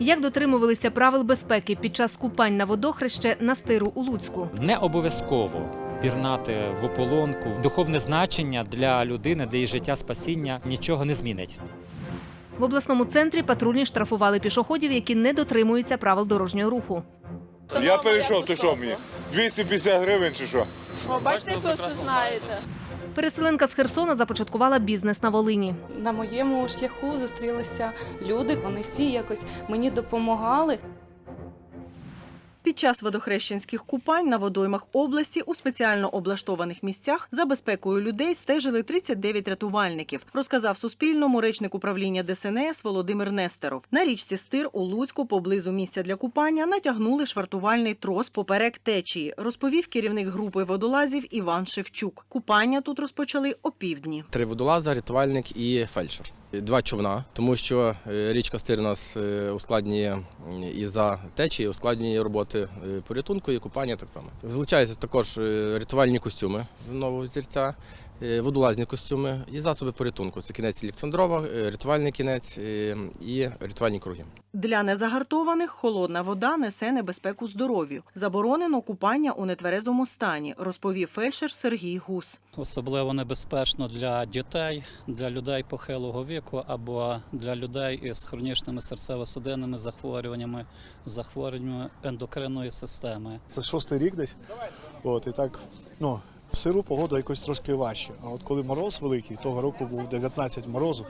Як дотримувалися правил безпеки під час купань на водохреще на стиру у Луцьку? Не обов'язково пірнати в ополонку, духовне значення для людини, де її життя спасіння нічого не змінить. В обласному центрі патрульні штрафували пішоходів, які не дотримуються правил дорожнього руху. Я перейшов, то що мені? 250 гривень чи що? О, бачите, як ви все знаєте. Переселенка з Херсона започаткувала бізнес на Волині. На моєму шляху зустрілися люди. Вони всі якось мені допомагали. Під час водохрещенських купань на водоймах області у спеціально облаштованих місцях за безпекою людей стежили 39 рятувальників, розказав Суспільному речник управління ДСНС Володимир Нестеров. На річці Стир у Луцьку поблизу місця для купання натягнули швартувальний трос поперек течії, розповів керівник групи водолазів Іван Шевчук. Купання тут розпочали опівдні. Три водолаза, рятувальник і фельдшер. Два човна, тому що е, річка Стир нас е, ускладнює і за течії, ускладнює роботи е, порятунку і купання так само. Залучаються також е, рятувальні костюми нового зірця, водолазні костюми і засоби порятунку. Це кінець Олександрова, е, рятувальний кінець е, і рятувальні круги. Для незагартованих холодна вода несе небезпеку здоров'ю. Заборонено купання у нетверезому стані, розповів фельдшер Сергій Гус. Особливо небезпечно для дітей, для людей похилого віку або для людей із хронічними серцево-судинними захворюваннями, захворюваннями ендокринної системи. Це шостий рік десь. От, і так, ну, в сиру погода якось трошки важче. А от коли мороз великий, того року був 19 морозу,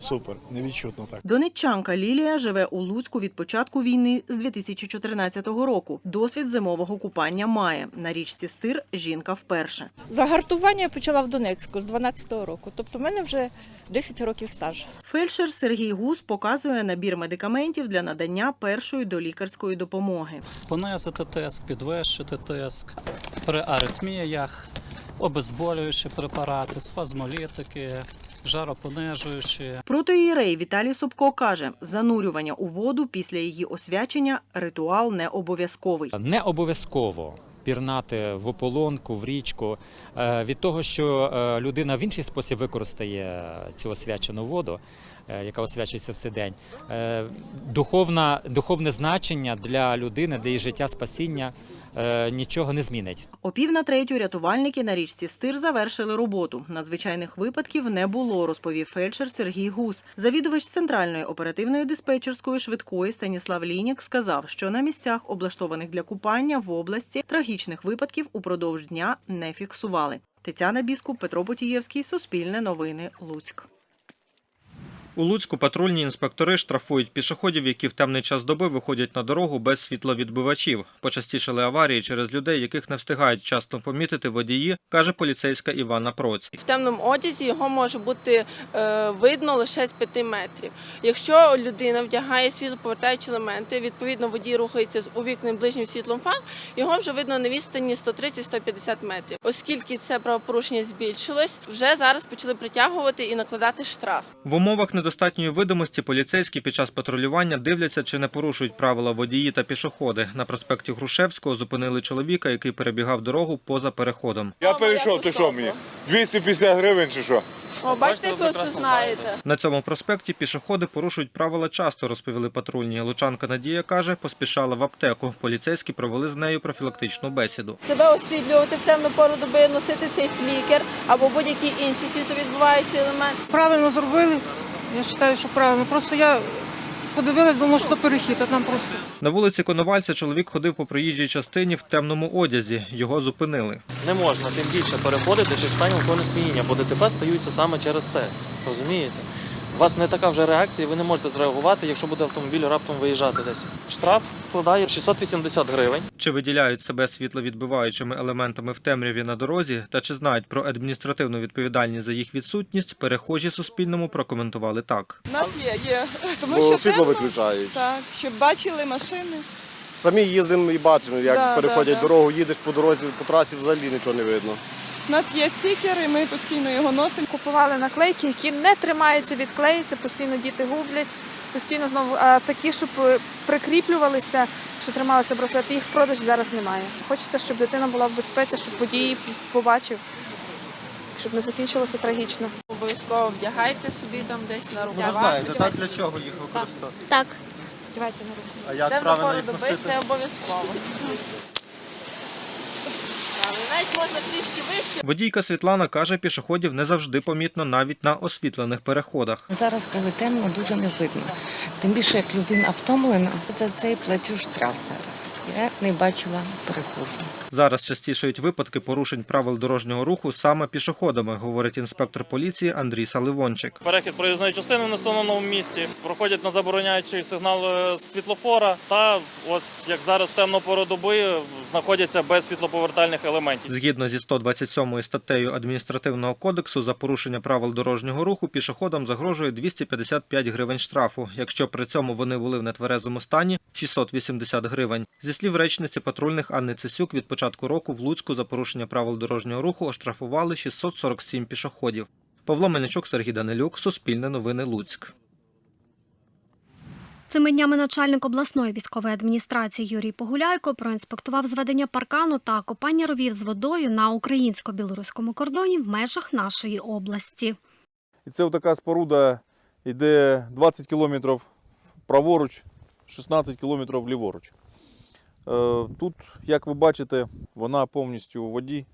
супер, невідчутно так. Донеччанка Лілія живе у Луцьку від початку війни з 2014 року. Досвід зимового купання має. На річці Стир жінка вперше. Загартування я почала в Донецьку з 12-го року. Тобто в мене вже 10 років стажу. Фельдшер Сергій Гус показує набір медикаментів для надання першої долікарської допомоги. Понизити тиск, підвищити тиск при аритміях, обезболюючі препарати, спазмолітики, жаропонижуючі. Протоїрей Віталій Собко каже, занурювання у воду після її освячення ритуал не обов'язковий. Не обов'язково пірнати в ополонку, в річку е, від того, що е, людина в інший спосіб використає цю освячену воду, яка освячується в цей день. Е, Духовна, духовне значення для людини, де її життя спасіння е, нічого не змінить. О пів на третю рятувальники на річці Стир завершили роботу. Надзвичайних випадків не було, розповів фельдшер Сергій Гус. Завідувач центральної оперативної диспетчерської швидкої Станіслав Лінік сказав, що на місцях, облаштованих для купання в області, трагічних випадків упродовж дня не фіксували. Тетяна Біскуп, Петро Потієвський, Суспільне новини, Луцьк. У Луцьку патрульні інспектори штрафують пішоходів, які в темний час доби виходять на дорогу без світловідбивачів. Почастішали аварії через людей, яких не встигають вчасно помітити водії, каже поліцейська Івана Проць. В темному одязі його може бути е, видно лише з 5 метрів. Якщо людина вдягає світлоповертаючі елементи, відповідно водій рухається з увікненим ближнім світлом фар, його вже видно на відстані 130-150 метрів. Оскільки це правопорушення збільшилось, вже зараз почали притягувати і накладати штраф. В умовах недостатньої видимості поліцейські під час патрулювання дивляться, чи не порушують правила водії та пішоходи. На проспекті Грушевського зупинили чоловіка, який перебігав дорогу поза переходом. Я перейшов, то що мені? 250 гривень чи що? О, бачите, як ви все знаєте. На цьому проспекті пішоходи порушують правила часто, розповіли патрульні. Лучанка Надія каже, поспішала в аптеку. Поліцейські провели з нею профілактичну бесіду. Себе освітлювати в темну пору доби, носити цей флікер або будь-який інший світловідбиваючий елемент. Правильно зробили. Я вважаю, що правильно. Просто я подивилась, думала, що перехід, а там просто. На вулиці Коновальця чоловік ходив по проїжджій частині в темному одязі. Його зупинили. Не можна тим більше переходити що в стані алкогольного сп'яніння, бо ДТП стаються саме через це. Розумієте? У вас не така вже реакція, ви не можете зреагувати, якщо буде автомобіль раптом виїжджати десь. Штраф складає 680 гривень. Чи виділяють себе світловідбиваючими елементами в темряві на дорозі та чи знають про адміністративну відповідальність за їх відсутність, перехожі Суспільному прокоментували так. У нас є, є. Тому Бо що світло темно. виключають. Так, щоб бачили машини. Самі їздимо і бачимо, як Да, переходять да, да. дорогу, їдеш по дорозі, по трасі взагалі нічого не видно. У нас є стікери, ми постійно його носимо. Купували наклейки, які не тримаються від клею, це постійно діти гублять. Постійно знову а такі, щоб е, прикріплювалися, що трималися браслети, їх в продажі зараз немає. Хочеться, щоб дитина була в безпеці, щоб водій побачив, щоб не закінчилося трагічно. Обов'язково вдягайте собі там десь на рукавах. для чого їх використовувати? Так. Давайте на руку. А як правильно їх носити? це обов'язково. Але навіть можна трішки вище. Водійка Світлана каже, пішоходів не завжди помітно навіть на освітлених переходах. Зараз, коли темно, дуже не видно. Тим більше, як людина втомлена, за це і плачу штраф зараз. Я не бачила перехожу. Зараз частішають випадки порушень правил дорожнього руху саме пішоходами, говорить інспектор поліції Андрій Саливончик. Перехід проїзної частини на встановленому місці, проходять на забороняючий сигнал е, світлофора, та ось як зараз в темну пору доби знаходяться без світлоповертальних елементів. Згідно зі 127 статтею адміністративного кодексу за порушення правил дорожнього руху пішоходам загрожує 255 гривень штрафу. Якщо при цьому вони були в нетверезому стані 680 гривень. Зі слів речниці патрульних Анни Цесюк, від початку року в Луцьку за порушення правил дорожнього руху оштрафували 647 пішоходів. Павло Мельничук, Сергій Данилюк, Суспільне новини Луцьк. Цими днями начальник обласної військової адміністрації Юрій Погуляйко проінспектував зведення паркану та копання ровів з водою на українсько-білоруському кордоні в межах нашої області. І це така споруда йде 20 кілометрів праворуч, 16 кілометрів ліворуч. Е, Тут, як ви бачите, вона повністю у воді.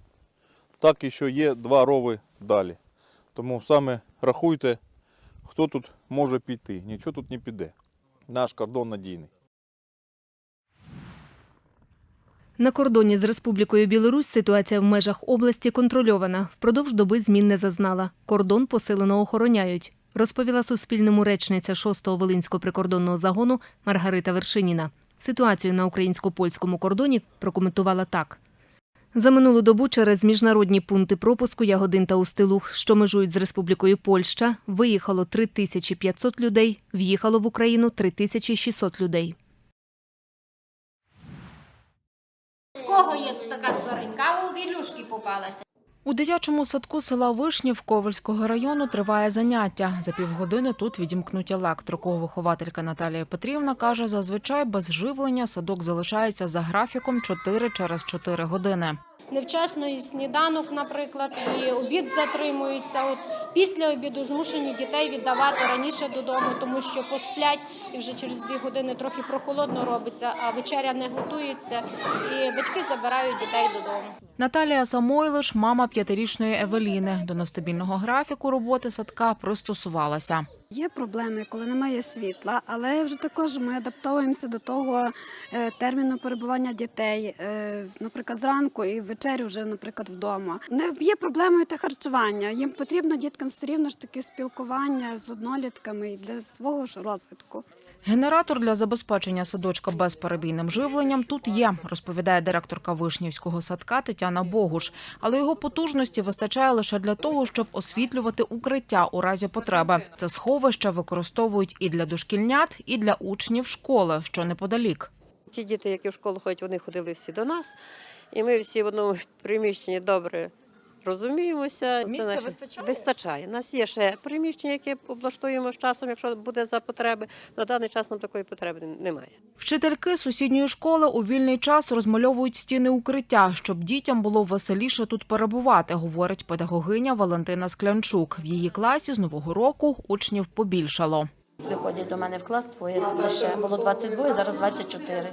Так і що є два рови далі. Тому саме рахуйте, хто тут може піти. Нічого тут не піде. Наш кордон надійний. На кордоні з Республікою Білорусь ситуація в межах області контрольована. Впродовж доби змін не зазнала. Кордон посилено охороняють, розповіла Суспільному речниця 6-го Волинського прикордонного загону Маргарита Вершиніна. Ситуацію на українсько-польському кордоні прокоментувала так. За минулу добу через міжнародні пункти пропуску Ягодин та Устилух, що межують з Республікою Польща, виїхало 3500 людей, в'їхало в Україну 3600 людей. В кого є така тваринка? У Вілюшки попалася. У дитячому садку села Вишнів Ковальського району триває заняття. За півгодини тут відімкнуть електрику. Вихователька Наталія Петрівна каже, зазвичай без живлення садок залишається за графіком 4 через 4 години. Невчасно і сніданок, наприклад, і обід затримується. Після обіду змушені дітей віддавати раніше додому, тому що посплять і вже через дві години трохи прохолодно робиться, а вечеря не готується, і батьки забирають дітей додому. Наталія Самойлиш – мама п'ятирічної Евеліни. До нестабільного графіку роботи садка пристосувалася. Є проблеми, коли немає світла, але вже також ми адаптовуємося до того е, терміну перебування дітей, е, наприклад, зранку і ввечері вже, наприклад, вдома. Не є проблемою те харчування. Їм потрібно діткам все рівно ж таки спілкування з однолітками для свого ж розвитку. Генератор для забезпечення садочка безперебійним живленням тут є, розповідає директорка Вишнівського садка Тетяна Богуш. Але його потужності вистачає лише для того, щоб освітлювати укриття у разі потреби. Це сховище використовують і для дошкільнят, і для учнів школи, що неподалік. Ті діти, які в школу ходять, вони ходили всі до нас, і ми всі в одному приміщенні добре розуміємося. Місця наше- вистачає? Вистачає. У нас є ще приміщення, яке облаштуємо з часом, якщо буде за потреби. На даний час нам такої потреби немає. Вчительки сусідньої школи у вільний час розмальовують стіни укриття, щоб дітям було веселіше тут перебувати, говорить педагогиня Валентина Склянчук. В її класі з нового року учнів побільшало. Приходять до мене в клас двоє лише. Було 22, зараз 24.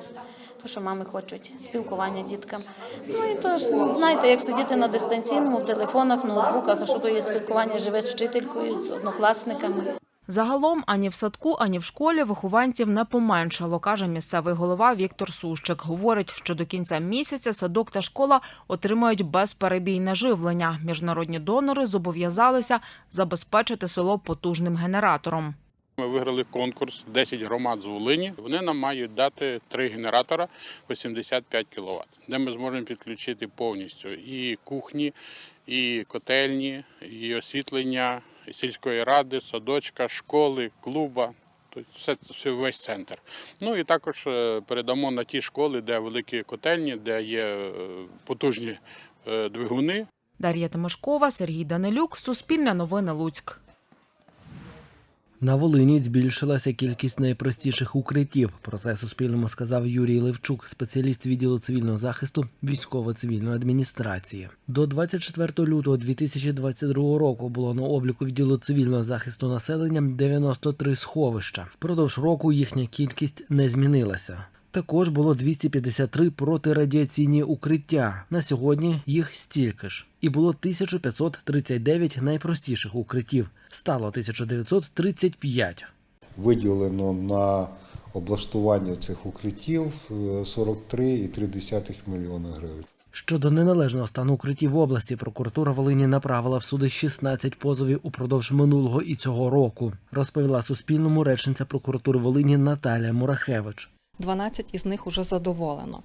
То, що мами хочуть спілкування діткам. Ну і то ж, знаєте, як сидіти на дистанційному, в телефонах, ноутбуках, а що то є спілкування живе з вчителькою, з однокласниками. Загалом ані в садку, ані в школі вихованців не поменшало, каже місцевий голова Віктор Сущик. Говорить, що до кінця місяця садок та школа отримають безперебійне живлення. Міжнародні донори зобов'язалися забезпечити село потужним генератором. Ми виграли конкурс 10 громад з Волині. Вони нам мають дати три генератора по 75 кВт, де ми зможемо підключити повністю і кухні, і котельні, і освітлення і сільської ради, садочка, школи, клуба. Тобто все, все весь центр. Ну і також е, передамо на ті школи, де великі котельні, де є е, потужні е, двигуни, Дар'я Тимошкова, Сергій Данилюк, Суспільне новини Луцьк. На Волині збільшилася кількість найпростіших укриттів. Про це Суспільному сказав Юрій Левчук, спеціаліст відділу цивільного захисту військово-цивільної адміністрації. До 24 лютого 2022 року було на обліку відділу цивільного захисту населення 93 сховища. Впродовж року їхня кількість не змінилася. Також було 253 протирадіаційні укриття. На сьогодні їх стільки ж. І було 1539 найпростіших укриттів. Стало 1935. Виділено на облаштування цих укриттів е, 43,3 мільйона гривень. Щодо неналежного стану укриттів в області, прокуратура Волині направила в суди 16 позовів упродовж минулого і цього року, розповіла Суспільному речниця прокуратури Волині Наталія Мурахевич. 12 із них уже задоволено.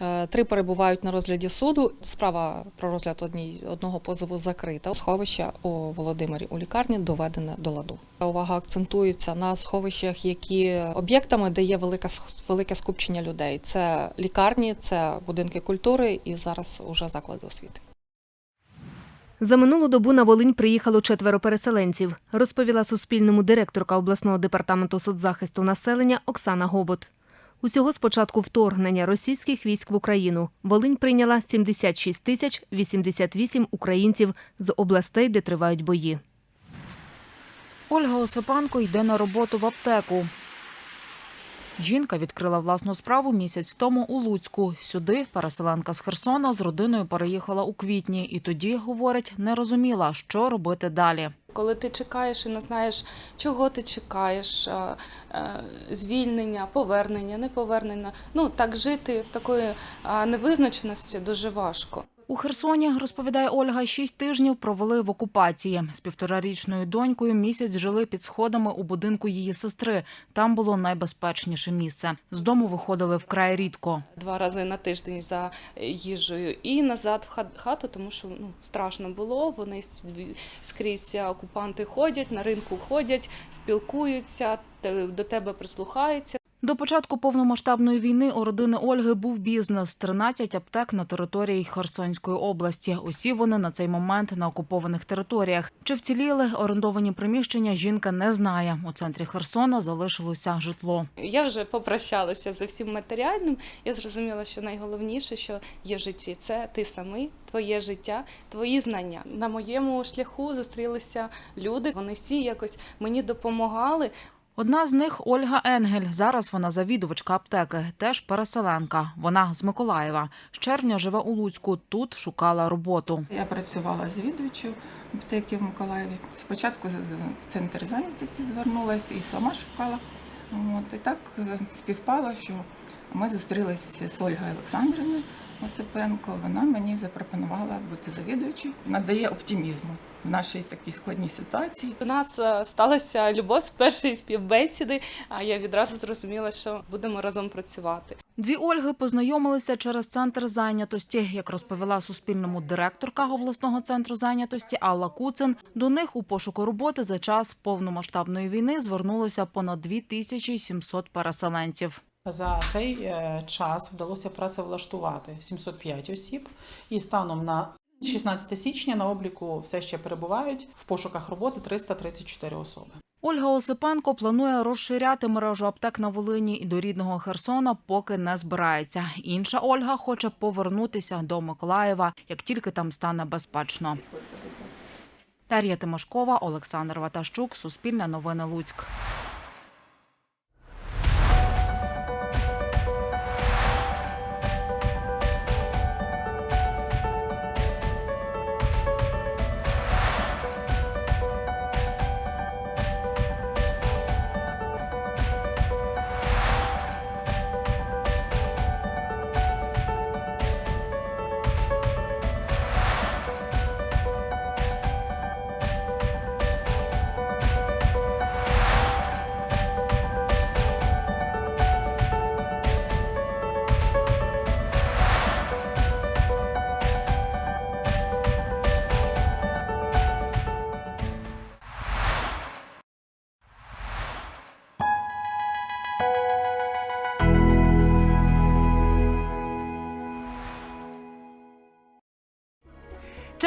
Е, Три перебувають на розгляді суду. Справа про розгляд одній, одного позову закрита. Сховище у Володимирі у лікарні доведене до ладу. Увага акцентується на сховищах, які об'єктами, де є велика, велике скупчення людей. Це лікарні, це будинки культури і зараз уже заклади освіти. За минулу добу на Волинь приїхало четверо переселенців, розповіла Суспільному директорка обласного департаменту соцзахисту населення Оксана Гобот. Усього з початку вторгнення російських військ в Україну Волинь прийняла 76 тисяч 88 українців з областей, де тривають бої. Ольга Осипанко йде на роботу в аптеку. Жінка відкрила власну справу місяць тому у Луцьку. Сюди переселенка з Херсона з родиною переїхала у квітні і тоді, говорить, не розуміла, що робити далі. Коли ти чекаєш і не знаєш, чого ти чекаєш, е, е, звільнення, повернення, неповернення. Ну так жити в такої е, невизначеності дуже важко. У Херсоні, розповідає Ольга, шість тижнів провели в окупації. З півторарічною донькою місяць жили під сходами у будинку її сестри. Там було найбезпечніше місце. З дому виходили вкрай рідко. Два рази на тиждень за їжею і назад в хату, тому що ну страшно було. Вони скрізь окупанти ходять, на ринку ходять, спілкуються, до тебе прислухаються. До початку повномасштабної війни у родини Ольги був бізнес – 13 аптек на території Херсонської області. Усі вони на цей момент на окупованих територіях. Чи вціліли орендовані приміщення, жінка не знає. У центрі Херсона залишилося житло. Я вже попрощалася зі всім матеріальним. Я зрозуміла, що найголовніше, що є в житті, це ти самий, твоє життя, твої знання. На моєму шляху зустрілися люди. Вони всі якось мені допомагали. Одна з них Ольга Енгель. Зараз вона завідувачка аптеки, теж переселенка. Вона з Миколаєва. З червня живе у Луцьку. Тут шукала роботу. Я працювала завідувачем аптеки в Миколаєві. Спочатку в центр зайнятості звернулася і сама шукала. От, і так е, співпало, що ми зустрілися з Ольгою Олександрівною Осипенко. Вона мені запропонувала бути завідувачем. Надає оптимізму в нашій такій складній ситуації. У нас е, сталася любов з першої співбесіди, а я відразу зрозуміла, що будемо разом працювати. Дві Ольги познайомилися через центр зайнятості. Як розповіла Суспільному директорка обласного центру зайнятості Алла Куцин, до них у пошуку роботи за час повномасштабної війни звернулося понад 2700 переселенців. За цей е, час вдалося працевлаштувати 705 осіб, і станом на 16 січня на обліку все ще перебувають в пошуках роботи 334 особи. Ольга Осипенко планує розширяти мережу аптек на Волині і до рідного Херсона, поки не збирається. Інша Ольга хоче повернутися до Миколаєва, як тільки там стане безпечно. Дар'я Тимошкова, Олександр Ватащук, Суспільне новини Луцьк.